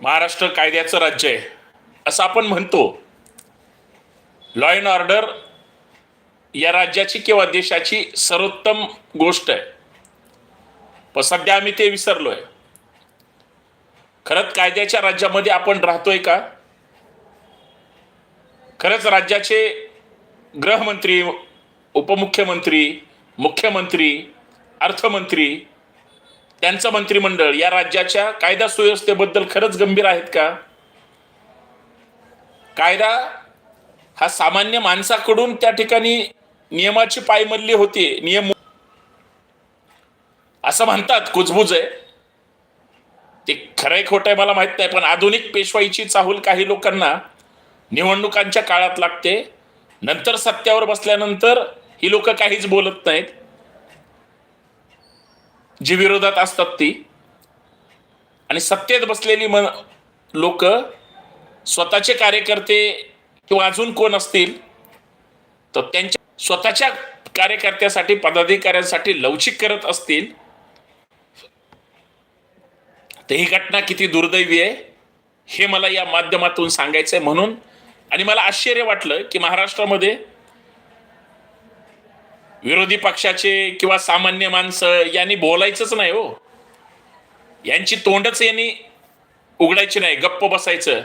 महाराष्ट्र कायद्याचं राज्य आहे. असं आपण म्हणतो. लॉ अँड ऑर्डर या राज्याची किंवा देशाची सर्वोत्तम गोष्ट आहे. पण सध्या आम्ही ते विसरलोय. खरंच कायद्याच्या राज्यामध्ये आपण राहतोय का? खरंच राज्याचे गृहमंत्री उपमुख्यमंत्री मुख्यमंत्री अर्थमंत्री त्यांचं मंत्रिमंडळ या राज्याच्या कायदा सुव्यवस्थेबद्दल खरंच गंभीर आहेत का? कायदा हा सामान्य माणसाकडून त्या ठिकाणी नियमाची पायमल्ली होती नियम असं म्हणतात कुजबुज आहे. ते खरंय खोटं आहे मला माहीत नाही पण आधुनिक पेशवाईची चाहूल काही लोकांना निवडणुकांच्या काळात लागते. नंतर सत्यावर बसल्यानंतर ही लोक काहीच बोलत नाहीत. जी विरोधात असतात ती. आणि सत्तेत बसलेली मन लोक स्वतःचे कार्यकर्ते किंवा अजून कोण असतील तर त्यांच्या स्वतःच्या कार्यकर्त्यासाठी पदाधिकाऱ्यांसाठी लवचिक करत असतील तर ही घटना किती दुर्दैवी आहे हे मला या माध्यमातून सांगायचं आहे म्हणून. आणि मला आश्चर्य वाटलं की महाराष्ट्रामध्ये विरोधी पक्षाचे किंवा सामान्य माणसं यांनी बोलायचंच नाही हो. यांची तोंडच यांनी उघडायची नाही गप्प बसायचं.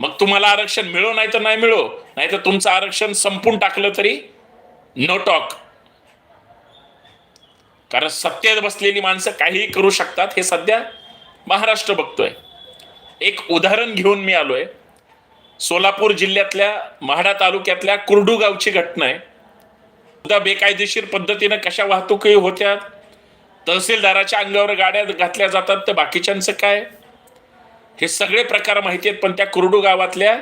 मग तुम्हाला आरक्षण मिळो नाही तर नाही मिळो नाही तर तुमचं आरक्षण संपून टाकलं तरी नो टॉक कारण सत्तेत बसलेली माणसं काहीही करू शकतात हे सध्या महाराष्ट्र बघतोय. एक उदाहरण घेऊन मी आलोय. सोलापूर जिल्ह्यातल्या म्हाडा तालुक्यातल्या कुर्डू गावची घटना आहे. सुद्धा बेकायदेशीर पद्धतीनं कशा वाहतुकी होत्या तहसीलदाराच्या अंगावर गाड्या घातल्या जातात तर बाकीच्यांचं काय? हे सगळे प्रकार माहिती आहेत पण त्या कुरडू गावातल्या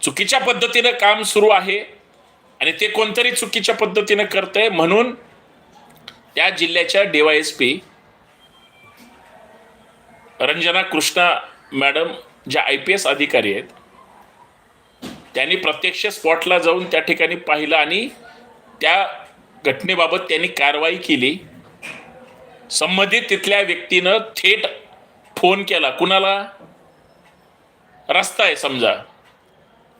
चुकीच्या पद्धतीनं काम सुरू आहे आणि ते कोणतरी चुकीच्या पद्धतीनं करतंय म्हणून त्या जिल्ह्याच्या डीवायएसपी रंजना कृष्णा मॅडम ज्या आय पी एस अधिकारी आहेत त्यांनी प्रत्यक्ष स्पॉटला जाऊन त्या ठिकाणी पाहिलं आणि त्या घटनेबाबत त्यांनी कारवाई केली. संबंधित तिथल्या व्यक्तीनं थेट फोन केला. कुणाला? रस्ता आहे समजा.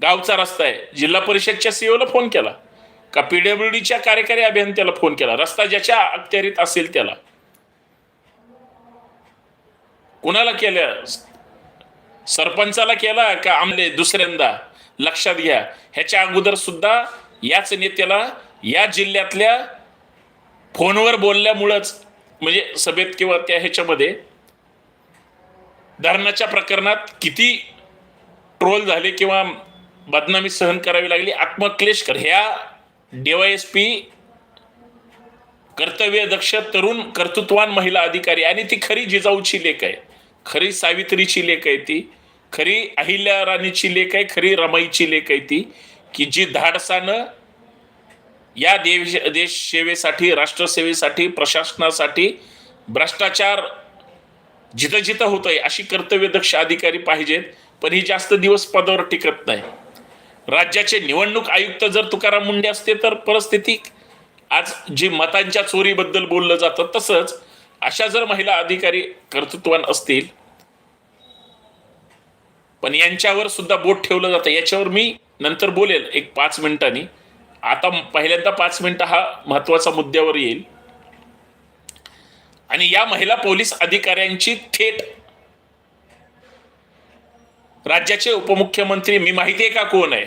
गावचा रस्ता आहे. जिल्हा परिषदच्या सीओला फोन केला. का पीडब्ल्यू डीच्या कार्यकारी अभियंत्याला फोन केला? रस्ता ज्याच्या अखत्यारीत असेल त्याला. कुणाला केलं? सरपंचाला केला का आमले दुसऱ्यांदा? लक्षात घ्या. ह्याच्या अगोदर सुद्धा याच नेत्याला या जिल्ह्यातल्या फोनवर बोलल्यामुळंच म्हणजे सभेत किंवा त्या ह्याच्यामध्ये धरणाच्या प्रकरणात किती ट्रोल झाले किंवा बदनामी सहन करावी लागली आत्मक्लेश कर. ह्या डीवायएसपी कर्तव्यदक्ष तरुण कर्तृत्वान महिला अधिकारी आणि ती खरी जिजाऊची लेख आहे. खरी सावित्रीची लेख आहे ती. खरी अहिल्या राणीची लेख आहे खरी रमाईची लेख आहे ती. की जी धाडसानं या देश देश सेवेसाठी राष्ट्रसेवेसाठी प्रशासनासाठी भ्रष्टाचार जिथं जिथं होतंय अशी कर्तव्यदक्ष अधिकारी पाहिजेत पण ही जास्त दिवस पदावर टिकत नाही. राज्याचे निवडणूक आयुक्त जर तुकाराम मुंडे असते तर परिस्थिती आज जी मतांच्या चोरीबद्दल बोललं जातं तसंच अशा जर महिला अधिकारी कर्तृत्वान असतील पण यांच्यावर सुद्धा बोट ठेवलं जातं. याच्यावर मी नंतर बोलेल एक पाच मिनिटांनी. आता पहिल्यांदा पाच मिनिटं हा महत्त्वाचा मुद्द्यावर येईल. आणि या महिला पोलीस अधिकाऱ्यांची थेट राज्याचे उपमुख्यमंत्री मी माहिती आहे का कोण आहे?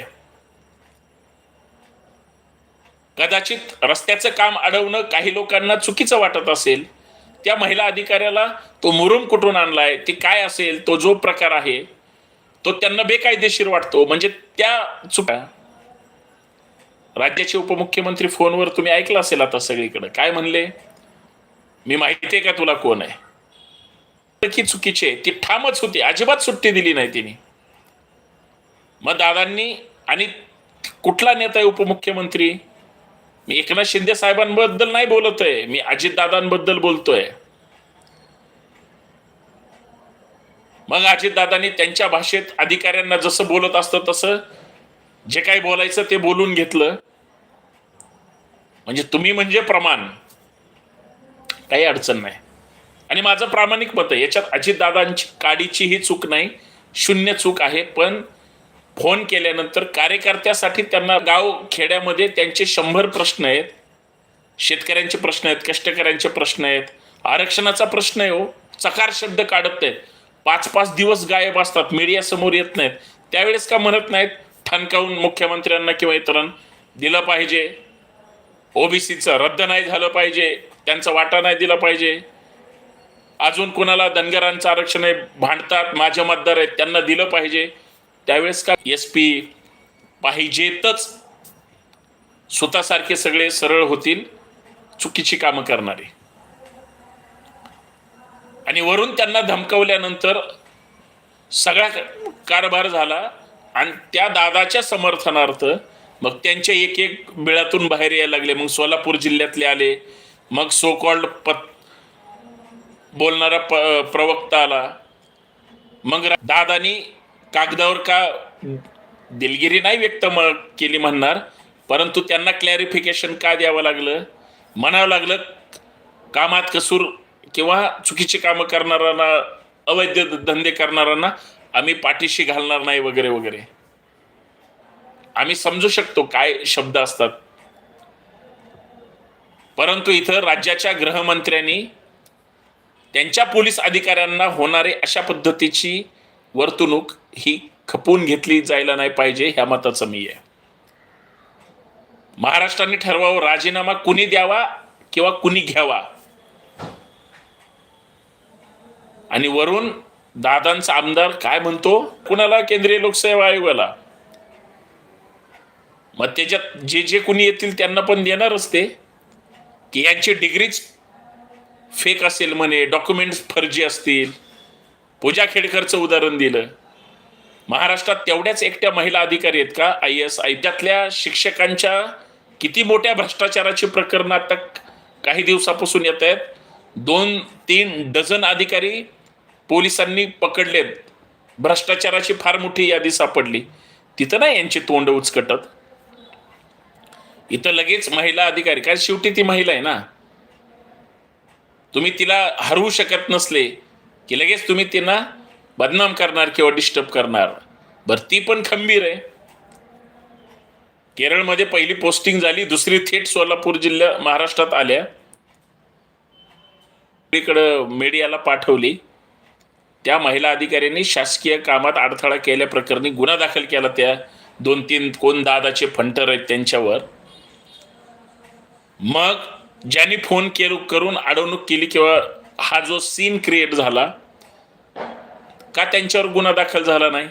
कदाचित रस्त्याचं काम अडवणं काही लोकांना चुकीचं वाटत असेल. त्या महिला अधिकाऱ्याला तो मुरुम कुठून आणलाय ती काय असेल तो जो प्रकार आहे तो त्यांना बेकायदेशीर वाटतो. म्हणजे त्या चुका राज्याचे उपमुख्यमंत्री फोनवर तुम्ही ऐकलं असेल आता सगळीकडे. काय म्हणले? मी माहिती आहे का तुला कोण आहे? की चुकीचे ती ठामच होती. अजिबात सुट्टी दिली नाही तिने. मग दादांनी आणि कुठला नेता आहे उपमुख्यमंत्री? मी एकनाथ शिंदे साहेबांबद्दल नाही बोलतोय मी अजितदादांबद्दल बोलतोय. मग अजितदादांनी त्यांच्या भाषेत अधिकाऱ्यांना जसं बोलत असतं तसं जे काही बोलायचं ते बोलून घेतलं. म्हणजे तुम्ही म्हणजे प्रमाण. काही अडचण नाही. आणि माझं प्रामाणिक मत आहे याच्यात अजितदादांची काडीचीही चूक नाही शून्य चूक आहे पण फोन केल्यानंतर कार्यकर्त्यासाठी त्यांना गाव खेड्यामध्ये त्यांचे शंभर प्रश्न आहेत. शेतकऱ्यांचे प्रश्न आहेत कष्टकऱ्यांचे प्रश्न आहेत. आरक्षणाचा प्रश्न आहे हो. चकार शब्द काढत नाहीत. पाच पाच दिवस गायब असतात मीडिया समोर येत नाहीत. त्यावेळेस का म्हणत नाहीत ठणकावून मुख्यमंत्र्यांना किंवा इतरांना दिलं पाहिजे. ओबीसीचं रद्द नाही झालं पाहिजे. त्यांचा वाटा नाही दिला पाहिजे. अजून कुणाला धनगरांचं आरक्षण आहे भांडतात माझे मतदार आहेत त्यांना दिलं पाहिजे. त्यावेळेस का एस पी पाहिजेतच. स्वतःसारखे सगळे सरळ होतील चुकीची कामं करणारे. आणि वरून त्यांना धमकवल्यानंतर सगळा कारभार झाला. आणि त्या दादाच्या समर्थनार्थ मग त्यांच्या एक एक बिळातून बाहेर यायला लागले. मग सोलापूर जिल्ह्यातले आले. मग सो कॉल्ड पत बोलणारा प प्रवक्ता आला. मग दादानी कागदावर का दिलगिरी नाही व्यक्त म केली म्हणणार परंतु त्यांना क्लॅरिफिकेशन का द्यावं लागलं? म्हणावं लागलं कामात कसूर किंवा चुकीची कामं करणाऱ्यांना अवैध धंदे करणाऱ्यांना आम्ही पाठीशी घालणार नाही वगैरे वगैरे. आम्ही समजू शकतो काय शब्द असतात. परंतु इथं राज्याच्या गृहमंत्र्यांनी त्यांच्या पोलीस अधिकाऱ्यांना होणारे अशा पद्धतीची वर्तणूक ही खपवून घेतली जायला नाही पाहिजे ह्या मताचं मी आहे. महाराष्ट्राने ठरवावं राजीनामा कुणी द्यावा किंवा कुणी घ्यावा. आणि वरून दादांचा आमदार काय म्हणतो? कुणाला? केंद्रीय लोकसेवा आयोगाला. मग त्याच्यात जे जे कुणी येतील त्यांना पण देणारच ते की यांची डिग्रीच फेक असेल म्हणे डॉक्युमेंट्स फर्जी असतील. पूजा खेडकरचं उदाहरण दिलं. महाराष्ट्रात तेवढ्याच एकट्या महिला अधिकारी आहेत का? आय एस आय त्यातल्या शिक्षकांच्या किती मोठ्या भ्रष्टाचाराची प्रकरणं आता काही दिवसापासून येत आहेत. दोन तीन डझन अधिकारी पोलिसांनी पकडलेत भ्रष्टाचाराची फार मोठी यादी सापडली. तिथं नाही यांची तोंड उचकटत. इथं लगेच महिला अधिकारी कारण शेवटी ती महिला आहे ना. तुम्ही तिला हरवू शकत नसले की लगेच तुम्ही तिला बदनाम करणार किंवा डिस्टर्ब करणार. बरं ती पण खंबीर आहे. केरळमध्ये पहिली पोस्टिंग झाली दुसरी थेट सोलापूर जिल्ह्या महाराष्ट्रात आल्या. इकडं मीडियाला पाठवली. त्या महिला अधिकाऱ्यांनी शासकीय कामात अडथळा केल्याप्रकरणी गुन्हा दाखल केला. त्या दोन तीन कोण दादाचे फंटर आहेत त्यांच्यावर. मग ज्यांनी फोन केल करून अडवणूक केली किंवा हा जो सीन क्रिएट झाला का त्यांच्यावर गुन्हा दाखल झाला नाही?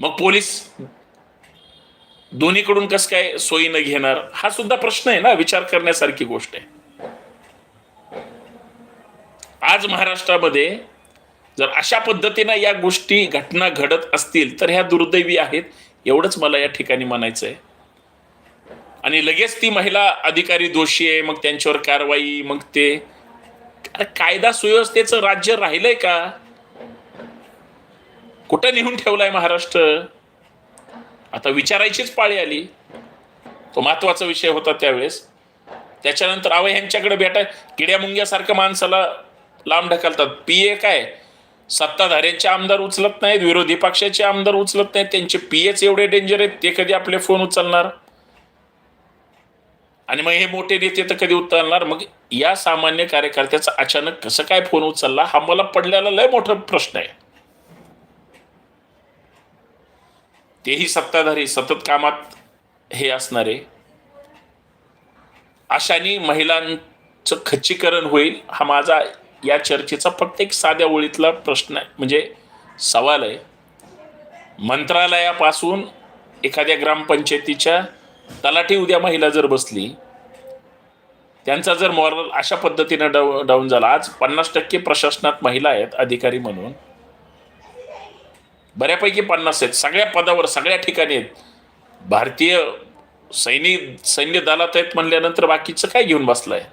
मग पोलीस दोन्हीकडून कसं काय सोयीनं घेणार? हा सुद्धा प्रश्न आहे ना विचार करण्यासारखी गोष्ट आहे. आज महाराष्ट्रामध्ये जर अशा पद्धतीनं या गोष्टी घटना घडत असतील तर ह्या दुर्दैवी आहेत एवढंच मला या ठिकाणी म्हणायचं आहे आणि लगेच ती महिला अधिकारी दोषी आहे मग त्यांच्यावर कारवाई मग ते. कायदा सुव्यवस्थेचं राज्य राहिलंय का? कुठं नेऊन ठेवलाय महाराष्ट्र? आता विचारायचीच पाळी आली. तो महत्त्वाचा विषय होता त्यावेळेस. त्याच्यानंतर अवय ह्यांच्याकडे भेटाय किड्या मुंग्यासारखं माणसाला लांब ढकलतात. पी ए काय? सत्ताधाऱ्यांचे आमदार उचलत नाहीत विरोधी पक्षाचे आमदार उचलत नाहीत त्यांचे पी एच एवढे डेंजर आहेत ते कधी आपले फोन उचलणार? आणि मग हे मोठे नेते तर कधी उचलणार? मग या सामान्य कार्यकर्त्याचा अचानक कसं काय फोन उचलला हा मला पडलेला लय मोठा प्रश्न आहे. तेही सत्ताधारी सतत कामात हे असणारे. अशाने महिलांचं खच्चीकरण होईल हा माझा या चर्चेचा फक्त एक साध्या ओळीतला प्रश्न आहे. म्हणजे सवाल आहे. मंत्रालयापासून एखाद्या ग्रामपंचायतीच्या तलाठी उद्या महिला जर बसली त्यांचा जर मॉरल अशा पद्धतीनं डाऊ डाऊन झाला आज पन्नास टक्के प्रशासनात महिला आहेत अधिकारी म्हणून. बऱ्यापैकी पन्नास आहेत. सगळ्या पदावर सगळ्या ठिकाणी आहेत. भारतीय सैनिक सैन्य दलात आहेत म्हणल्यानंतर बाकीचं काय घेऊन बसलंय?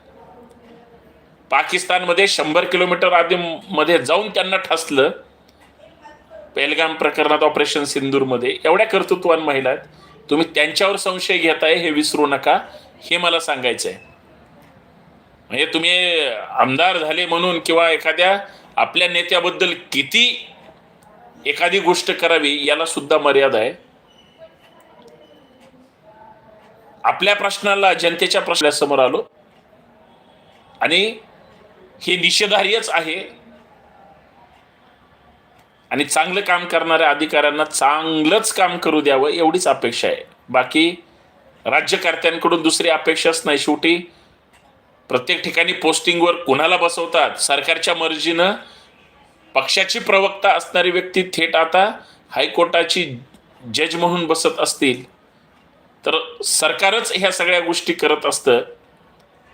पाकिस्तानमध्ये शंभर किलोमीटर आधी मध्ये जाऊन त्यांना ठसलं. पेलगाम प्रकरणात ऑपरेशन सिंदूरमध्ये. एवढ्या कर्तृत्वान महिला आहेत. तुम्ही त्यांच्यावर संशय घेताय हे विसरू नका. हे मला सांगायचं आहे म्हणजे तुम्ही आमदार झाले म्हणून किंवा एखाद्या आपल्या नेत्याबद्दल किती एखादी गोष्ट करावी याला सुद्धा मर्यादा आहे. आपल्या प्रश्नाला जनतेच्या प्रश्नासमोर आलो. आणि हे निषेधार्यच आहे. आणि चांगलं काम करणाऱ्या अधिकाऱ्यांना चांगलंच काम करू द्यावं एवढीच अपेक्षा आहे. बाकी राज्यकर्त्यांकडून दुसरी अपेक्षाच नाही शेवटी. प्रत्येक ठिकाणी पोस्टिंगवर कुणाला बसवतात? सरकारच्या मर्जीनं पक्षाची प्रवक्ता असणारी व्यक्ती थेट आता हायकोर्टाची जज म्हणून बसत असतील. तर सरकारच ह्या सगळ्या गोष्टी करत असतं.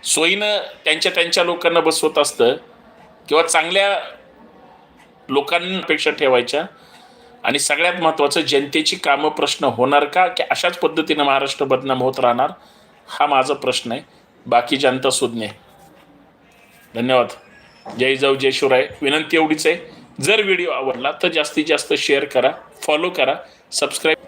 सोयीनं त्यांच्या त्यांच्या लोकांना बसवत असतं किंवा चांगल्या लोकांपेक्षा ठेवायच्या. आणि सगळ्यात महत्त्वाचं जनतेची कामं प्रश्न होणार का? की अशाच पद्धतीनं महाराष्ट्र बदनाम होत राहणार? हा माझा प्रश्न आहे. बाकी जनता सुज्ञ आहे. धन्यवाद. जय जाऊ जय शिवराय. विनंती एवढीच आहे. जर व्हिडिओ आवडला तर जास्तीत जास्त शेअर करा फॉलो करा सबस्क्राईब